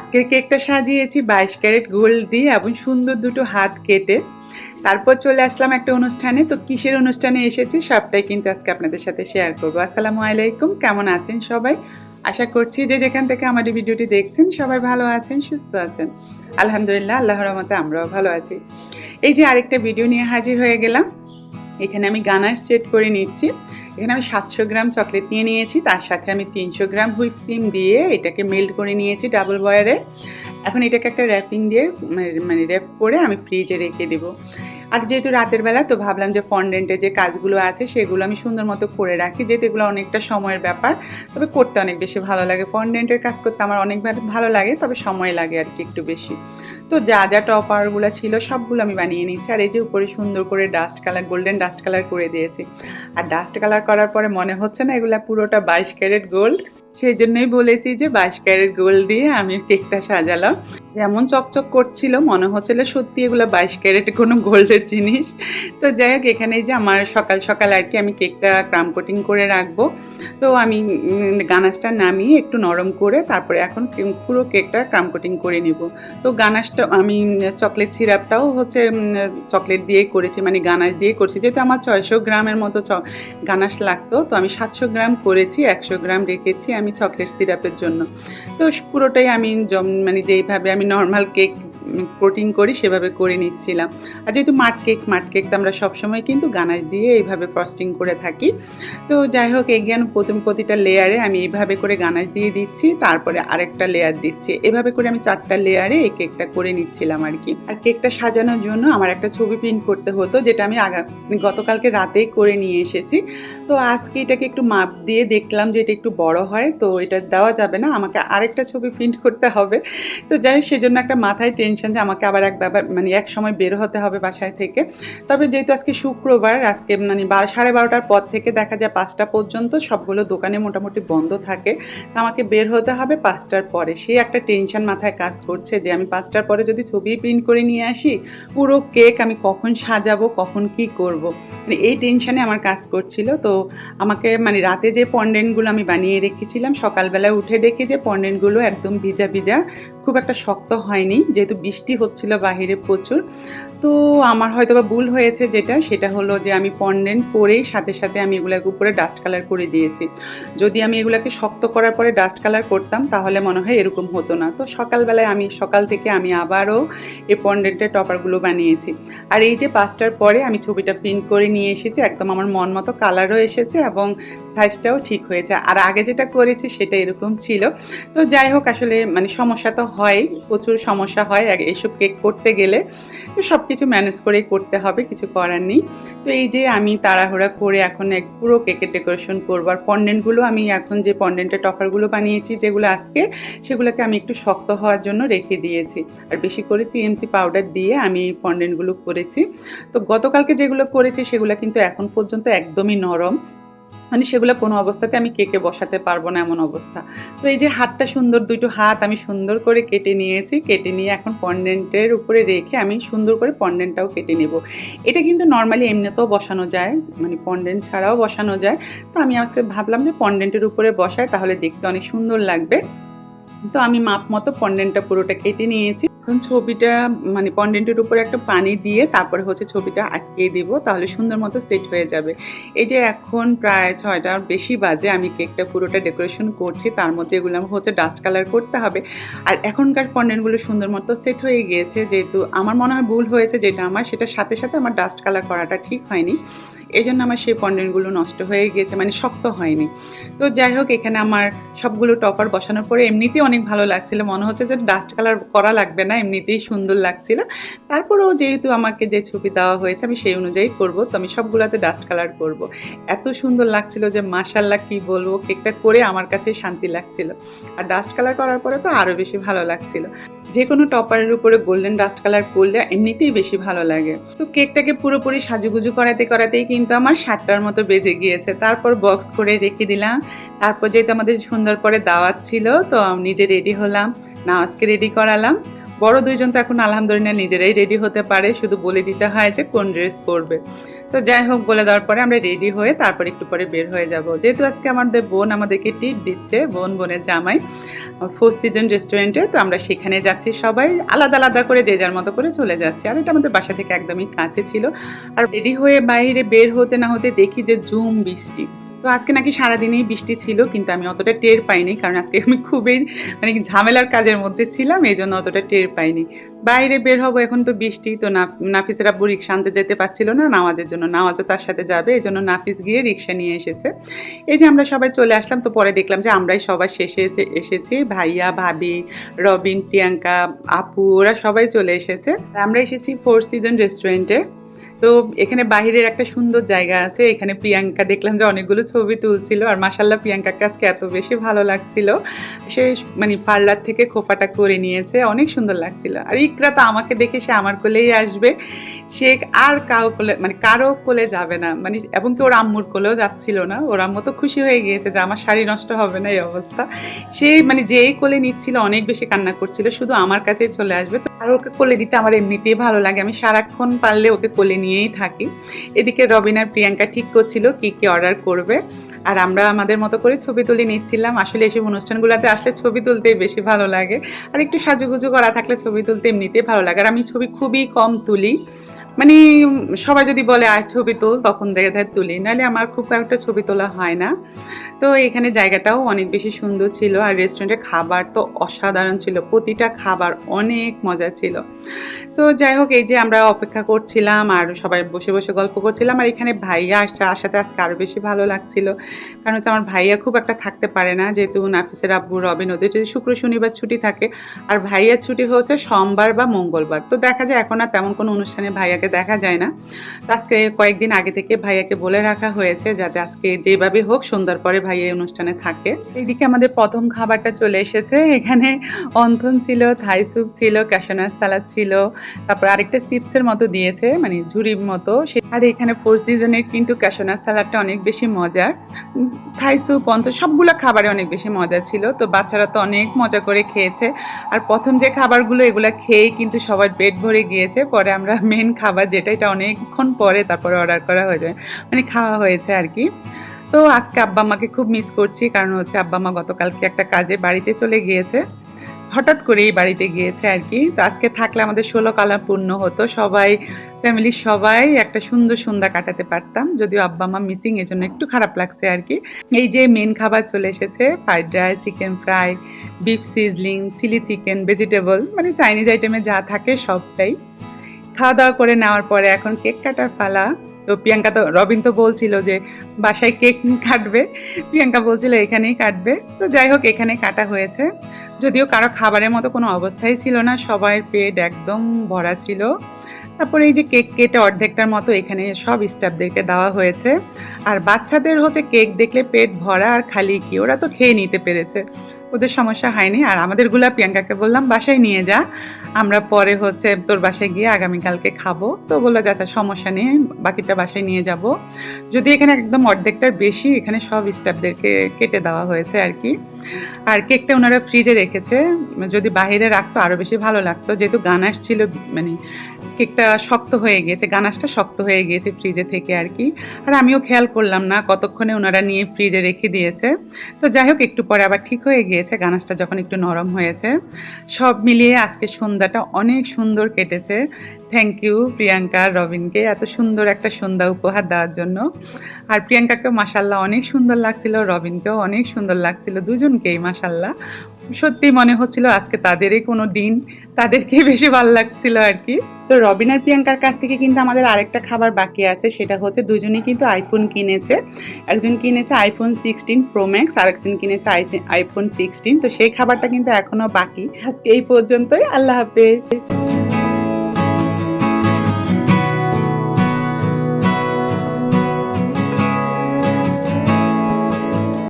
আজকের কেকটা সাজিয়েছি, বাইশ ক্যারেট গোল্ড দিয়ে এবং সুন্দর দুটো হাত কেটে। তারপর চলে আসলাম একটা অনুষ্ঠানে, তো কিসের অনুষ্ঠানে এসেছি সবটাই কিন্তু আজকে আপনাদের সাথে শেয়ার করব। আসসালামু আলাইকুম, কেমন আছেন সবাই? আশা করছি যে যেখান থেকে আমাদের ভিডিওটি দেখছেন, সবাই ভালো আছেন, সুস্থ আছেন। আলহামদুলিল্লাহ, আল্লাহর রহমতে আমরাও ভালো আছি। এই যে আরেকটা ভিডিও নিয়ে হাজির হয়ে গেলাম। এখানে আমি গানার সেট করে নিচ্ছি। এখানে আমি সাতশো গ্রাম চকলেট নিয়ে নিয়েছি, তার সাথে আমি তিনশো গ্রাম হুইপ ক্রিম দিয়ে এটাকে মেল্ট করে নিয়েছি ডাবল বয়ারে এখন এটাকে একটা র্যাপিং দিয়ে মানে- মানে র্যাপ করে আমি ফ্রিজে রেখে দেবো। আর যেহেতু রাতের বেলা, তো ভাবলাম যে ফন্ডেন্টে যে কাজগুলো আছে, সেগুলো আমি সুন্দর মতো করে রাখি, যেহেতু এগুলো অনেকটা সময়ের ব্যাপার। তবে করতে অনেক বেশি ভালো লাগে। ফন্ডেন্টের কাজ করতে আমার অনেক ভালো লাগে, তবে সময় লাগে আর কি একটু বেশি। তো যা যা টপারগুলো ছিল সবগুলো আমি বানিয়ে নিচ্ছি আর এই যে উপরে সুন্দর করে dust colour golden dust colour করে দিয়েছি। আর ডাস্ট কালার করার পরে মনে হচ্ছে না এগুলা পুরোটা বাইশ ক্যারেট গোল্ড সেই জন্যই বলেছি যে বাইশ ক্যারেট গোল্ড দিয়ে আমি কেকটা সাজালাম। যেমন চকচক করছিল মনে হচ্ছিল সত্যি এগুলো বাইশ ক্যারেট কোনো গোল্ডের জিনিস। তো যাই হোক এখানে যে আমার সকাল সকাল আর কি আমি কেকটা ক্রাম কোটিং করে রাখব। তো আমি উম, গানাশটা নামিয়ে একটু নরম করে তারপরে এখন পুরো কেকটা ক্রাম কোটিং করে নিব। তো গানাশটা আমি চকলেট সিরাপটাও হচ্ছে চকলেট দিয়ে করেছি মানে গানাশ দিয়ে করছি। যেহেতু আমার ছয়শো গ্রামের মতো চ- গানাশ লাগতো, তো আমি সাতশো গ্রাম করেছি, একশো গ্রাম রেখেছি আমি চকলেট সিরাপের জন্য। তো পুরোটাই আমি মানে যেইভাবে আমি নর্মাল কেক কোটিং করি, সেভাবে করে নিচ্ছিলাম। আর যেহেতু মাঠ কেক মাঠ কেক তো আমরা সবসময় কিন্তু গানাশ দিয়ে এইভাবে ফ্রস্টিং করে থাকি। তো যাই হোক এগিয়ান প্রথম প্রতিটা লেয়ারে আমি এইভাবে করে গানাশ দিয়ে দিচ্ছি, তারপরে আরেকটা লেয়ার দিচ্ছি। এভাবে করে আমি চারটা লেয়ারে এই কেকটা করে নিচ্ছিলাম আর কি। আর কেকটা সাজানোর জন্য আমার একটা ছবি প্রিন্ট করতে হতো, যেটা আমি আগা গতকালকে রাতেই করে নিয়ে এসেছি। তো আজকে এটাকে একটু মাপ দিয়ে দেখলাম যে এটা একটু বড় হয়, তো এটা দেওয়া যাবে না, আমাকে আরেকটা ছবি প্রিন্ট করতে হবে। তো যাই হোক, সেজন্য একটা মাথায় টেনশন যে আমাকে আবার এক মানে এক সময় বের হতে হবে বাসায় থেকে। তবে যেহেতু আজকে শুক্রবার, আজকে মানে বা, সাড়ে বারোটার পর থেকে দেখা যায় পাঁচটা পর্যন্ত সবগুলো দোকানে মোটামুটি বন্ধ থাকে। তো আমাকে বের হতে হবে পাঁচটার পরে। সেই একটা টেনশন মাথায় কাজ করছে যে আমি পাঁচটার পরে যদি ছবি প্রিন্ট করে নিয়ে আসি, পুরো কেক আমি কখন সাজাবো, কখন কি করব? মানে এই টেনশনে আমার কাজ করছিল। তো আমাকে মানে রাতে যে পন্ডেন্টগুলো আমি বানিয়ে রেখেছিলাম, সকালবেলায় উঠে দেখি যে পন্ডেন্টগুলো একদম ভিজা ভিজা। খুব একটা শক্ত হয়নি, যেহেতু বৃষ্টি হচ্ছিল বাহিরে প্রচুর। তো আমার হয়তো বা ভুল হয়েছে যেটা, সেটা হলো যে আমি পন্ডেন্ট করেই সাথে সাথে আমি এগুলোর উপরে ডাস্ট কালার করে দিয়েছি। যদি আমি এগুলোকে শক্ত করার পরে ডাস্ট কালার করতাম, তাহলে মনে হয় এরকম হতো না। তো সকালবেলায় আমি, সকাল থেকে আমি আবারও এই পন্ডেন্টের টপারগুলো বানিয়েছি। আর এই যে পাঁচটার পরে আমি ছবিটা প্রিন্ট করে নিয়ে এসেছি, একদম আমার মন মতো কালারও এসেছে এবং সাইজটাও ঠিক হয়েছে। আর আগে যেটা করেছি, সেটা এরকম ছিল। তো যাই হোক, আসলে মানে সমস্যা তো হয় প্রচুর সমস্যা হয় এইসব কেক করতে গেলে। তো সব কিছু ম্যানেজ করেই করতে হবে, কিছু করার নেই। তো এই যে আমি তাড়াহুড়া করে এখন এক পুরো কেকের ডেকোরেশন করব। আর পন্ডেন্টগুলো আমি এখন যে পন্ডেন্টের টফারগুলো বানিয়েছি, যেগুলো আজকে, সেগুলোকে আমি একটু শক্ত হওয়ার জন্য রেখে দিয়েছি। আর বেশি করে চিএমসি পাউডার দিয়ে আমি এই পন্ডেন্টগুলো করেছি। তো গতকালকে যেগুলো করেছি, সেগুলো কিন্তু এখন পর্যন্ত একদমই নরম। মানে সেগুলো কোনো অবস্থাতে আমি কেকে বসাতে পারব না এমন অবস্থা। তো এই যে হাতটা সুন্দর, দুটো হাত আমি সুন্দর করে কেটে নিয়েছি, কেটে নিয়ে এখন পন্ডেন্টের উপরে রেখে আমি সুন্দর করে পন্ডেন্টটাও কেটে নেব। এটা কিন্তু নর্মালি এমনিতেও বসানো যায় মানে পন্ডেন্ট ছাড়াও বসানো যায়। তো আমি আজকে ভাবলাম যে পন্ডেন্টের উপরে বসাই, তাহলে দেখতে অনেক সুন্দর লাগবে। তো আমি মাপ মতো পন্ডেন্টটা পুরোটা কেটে নিয়েছি। এখন ছবিটা মানে পন্ডেন্টের উপরে একটা পানি দিয়ে তারপরে হচ্ছে ছবিটা আটকিয়ে দিব, তাহলে সুন্দর মতো সেট হয়ে যাবে। এই যে এখন প্রায় ছয়টার বেশি বাজে, আমি কেকটা পুরোটা ডেকোরেশন করছি, তার মধ্যে এগুলো আমার হচ্ছে ডাস্ট কালার করতে হবে। আর এখনকার পন্ডেন্টগুলো সুন্দর মতো সেট হয়ে গিয়েছে, যেহেতু আমার মনে হয় ভুল হয়েছে যেটা আমার সেটার সাথে সাথে আমার ডাস্ট কালার করাটা ঠিক হয়নি। এই জন্য আমার সেই পন্ডেন্টগুলো নষ্ট হয়ে গিয়েছে মানে শক্ত হয়নি। তো যাই হোক, এখানে আমার সবগুলো টপার বসানোর পরে এমনিতেই অনেক ভালো লাগছিল, মনে হচ্ছে যে ডাস্ট কালার করা লাগবে না এমনিতেই সুন্দর লাগছিল। তারপরেও যেহেতু আমাকে যে ছবি দেওয়া হয়েছে, আমি সেই অনুযায়ী করব। তো আমি সবগুলোতে ডাস্ট কালার করব। এত সুন্দর লাগছিল যে মাশাল্লাহ কি বলব, কেকটা করে আমার কাছে শান্তি লাগছিল। আর ডাস্ট কালার করার পরে তো আরও বেশি ভালো লাগছিল। যে কোনো টপারের উপরে গোল্ডেন ডাস্ট কালার করলে এমনিতেই বেশি ভালো লাগে। তো কেকটাকে পুরোপুরি সাজুগুজু করাতে, করাতেই কিন্তু আমার সাতটার মতো বেজে গিয়েছে। তারপর বক্স করে রেখে দিলাম। তারপর যেহেতু আমাদের সুন্দর পরে দাওয়াত ছিল, তো নিজে রেডি হলাম। নামাজকে রেডি করালাম। বড় দুইজন তো এখন আলহামদুলিল্লাহ নিজেরাই রেডি হতে পারে, শুধু বলে দিতে হয় যে কোন ড্রেস পরবে। তো যাই হোক, বলে দেওয়ার পরে আমরা রেডি হয়ে তারপর একটু পরে বের হয়ে যাব। যেহেতু আজকে আমাদের বোন আমাদেরকে টিপ দিচ্ছে, বোন, বোনের জামাই ফোর সিজন রেস্টুরেন্টে তো আমরা সেখানে যাচ্ছি। সবাই আলাদা আলাদা করে যে যার মতো করে চলে যাচ্ছি। আর এটা আমাদের বাসা থেকে একদমই কাছে ছিল। আর রেডি হয়ে বাইরে বের হতে না হতে দেখি যে জুম বৃষ্টি। তো আজকে নাকি সারাদিনেই বৃষ্টি ছিল, কিন্তু আমি অতটা টের পাইনি, কারণ আজকে আমি খুবই মানে ঝামেলার কাজের মধ্যে ছিলাম এই জন্য অতটা টের পাইনি। বাইরে বের হব, এখন তো বৃষ্টি, তো নাফিসের আব্বু রিক্সা আনতে যেতে পারছিল না, নামাজের জন্য, নামাজও তার সাথে যাবে এই জন্য নাফিস গিয়ে রিক্সা নিয়ে এসেছে। এই যে আমরা সবাই চলে আসলাম, তো পরে দেখলাম যে আমরাই সবাই শেষে এসেছি, ভাইয়া, ভাবি, রবিন, প্রিয়াঙ্কা, আপু, ওরা সবাই চলে এসেছে। আমরা এসেছি ফোর সিজন রেস্টুরেন্টে তো এখানে বাহিরের একটা সুন্দর জায়গা আছে। এখানে প্রিয়াঙ্কা দেখলাম যে অনেকগুলো ছবি তুলছিল। আর মাসাল্লাহ প্রিয়াঙ্কাকে আজকে এত বেশি ভালো লাগছিল। সে মানে পার্লার থেকে খোফাটা করে নিয়েছে। অনেক সুন্দর লাগছিল। আর ইকরা তো আমাকে দেখে সে আমার কোলেই আসবে। সে আর কাউ কোলে মানে কারও কোলে যাবে না। মানে এবং কি ওর আম্মুর কোলেও যাচ্ছিল না। ওর আম্মু তো খুশি হয়ে গিয়েছে যে আমার শাড়ি নষ্ট হবে না এই অবস্থা। সে মানে যেই কোলে নিচ্ছিল অনেক বেশি কান্না করছিল, শুধু আমার কাছেই চলে আসবে। তো আর ওকে কোলে দিতে আমার এমনিতেই ভালো লাগে। আমি সারাক্ষণ পারলে ওকে কোলে নিয়েই থাকি। এদিকে রবিন আর প্রিয়াঙ্কা ঠিক করছিল কি কি অর্ডার করবে। আর আমরা আমাদের মতো করে ছবি তুলে নিচ্ছিলাম। আসলে এসব অনুষ্ঠানগুলোতে আসলে ছবি তুলতেই বেশি ভালো লাগে। আর একটু সাজুগুজু করা থাকলে ছবি তুলতে এমনিতেই ভালো লাগে। আর আমি ছবি খুবই কম তুলি। মানে সবাই যদি বলে, আয় ছবি তোল, তখন দেখে তুলি। নাহলে আমার খুব একটা ছবি তোলা হয় না। তো এখানে জায়গাটাও অনেক বেশি সুন্দর ছিল। আর রেস্টুরেন্টের খাবার তো অসাধারণ ছিল। প্রতিটা খাবার অনেক মজা ছিল। তো যাই হোক, এই যে আমরা অপেক্ষা করছিলাম আর সবাই বসে বসে গল্প করছিলাম, আর এখানে ভাইয়া আসছে আর সাথে আজকে আরও বেশি ভালো লাগছিল। কারণ হচ্ছে আমার ভাইয়া খুব একটা থাকতে পারে না, যেহেতু নাফিসের আব্বু, রবিন ওদের যদি শুক্র, শনিবার ছুটি থাকে, আর ভাইয়ার ছুটি হচ্ছে সোমবার বা মঙ্গলবার। তো দেখা যায়, এখন আর তেমন কোনো অনুষ্ঠানে ভাইয়াকে দেখা যায় না। তো আজকে কয়েকদিন আগে থেকে ভাইয়াকে বলে রাখা হয়েছে, যাতে আজকে যেভাবে হোক সন্ধ্যার পরে ভাইয়া অনুষ্ঠানে থাকে। এইদিকে আমাদের প্রথম খাবারটা চলে এসেছে, এখানে অন্থন ছিল, থাই স্যুপ ছিল, ক্যাশনাস সালাদ ছিল তারপর আরেকটা চিপসের মতো দিয়েছে মানে ঝুড়ির মতো। সে- আর এখানে ফোর সিজনের কিন্তু ক্যাশনাস সালাডটা অনেক বেশি মজার। থাই স্যুপ অন্ত সবগুলো খাবারে অনেক বেশি মজা ছিল, তো বাচ্চারা তো অনেক মজা করে খেয়েছে। আর প্রথম যে খাবারগুলো, এগুলো খেয়েই কিন্তু সবার পেট ভরে গিয়েছে। পরে আমরা মেন খাবার যেটা, এটা অনেকক্ষণ পরে তারপরে অর্ডার করা হয়ে যায়। মানে খাওয়া হয়েছে আর কি। তো আজকে আব্বা আমাকে খুব মিস করছি, কারণ হচ্ছে আব্বা মা গতকালকে একটা কাজে বাড়িতে চলে গিয়েছে। হঠাৎ করেই বাড়িতে গিয়েছে আর কি। তো আজকে থাকলে আমাদের ষোলো কালা পূর্ণ হতো। সবাই ফ্যামিলির সবাই একটা সুন্দর সন্ধ্যা কাটাতে পারতাম। যদিও আব্বা মা মিসিং এই জন্য একটু খারাপ লাগছে আর কি। এই যে মেন খাবার চলে এসেছে fried rice chicken fry beef sizzling chilli chicken vegetable মানে চাইনিজ আইটেমে যা থাকে সবটাই। খাওয়া দাওয়া করে নেওয়ার পরে এখন কেক কাটার পালা। তো প্রিয়াঙ্কা তো, রবিন তো বলছিল যে বাসায় কেক কাটবে। প্রিয়াঙ্কা বলছিল এখানেই কাটবে। তো যাই হোক, এখানে কাটা হয়েছে। যদিও কারও খাবারের মতো কোনো অবস্থাই ছিল না সবার পেট একদম ভরা ছিল। তারপরে এই যে কেক কেটে অর্ধেকটার মতো এখানে সব স্টাফদেরকে দেওয়া হয়েছে। আর বাচ্চাদের হচ্ছে কেক দেখলে পেট ভরা আর খালি কি, ওরা তো খেয়ে নিতে পেরেছে। ওদের সমস্যা হয়নি। আর আমাদের আমাদেরগুলা প্রিয়াঙ্কাকে বললাম, বাসায় নিয়ে যা, আমরা পরে হচ্ছে তোর বাসায় গিয়ে আগামীকালকে খাব। তো বলল আচ্ছা সমস্যা নেই, বাকিটা বাসায় নিয়ে যাব। যদি এখানে একদম অর্ধেকটার বেশি, এখানে সব স্টাফদেরকে কেটে দেওয়া হয়েছে আর কি। আর কেকটা ওনারা ফ্রিজে রেখেছে, যদি বাইরে রাখতো আরও বেশি ভালো লাগতো। যেহেতু গানাশ ছিল মানে কেকটা শক্ত হয়ে গিয়েছে, গানাশটা শক্ত হয়ে গিয়েছে ফ্রিজে থেকে আর কি। আর আমিও খেয়াল করলাম না কতক্ষণে ওনারা নিয়ে ফ্রিজে রেখে দিয়েছে। তো যাই হোক, একটু পরে আবার ঠিক হয়ে গিয়েছে। গানাশটা যখন একটু নরম হয়েছে। সব মিলিয়ে আজকে সন্ধ্যাটা অনেক সুন্দর কেটেছে। থ্যাংক ইউ প্রিয়াঙ্কা, রবিনকে এত সুন্দর একটা সন্ধ্যা উপহার দেওয়ার জন্য। আর প্রিয়াঙ্কাকেও মাসাল্লাহ অনেক সুন্দর লাগছিল, রবিনকেও অনেক সুন্দর লাগছিল, দুজনকেই মাসাল্লাহ সত্যি মনে হচ্ছিল আজকে তাদেরই কোনো দিন। তাদেরকে বেশি ভালো লাগছিল আর কি। তো রবিন আর প্রিয়াঙ্কার কাছ থেকে কিন্তু আমাদের আরেকটা খাবার বাকি আছে, সেটা হচ্ছে দুজনেই কিন্তু আইফোন কিনেছে। একজন কিনেছে আইফোন সিক্সটিন ম্যাক্স আর একজন কিনেছে আইফোন সিক্সটিন তো সেই খাবারটা কিন্তু এখনও বাকি। আজকে এই পর্যন্তই, আল্লাহ হাফেজ।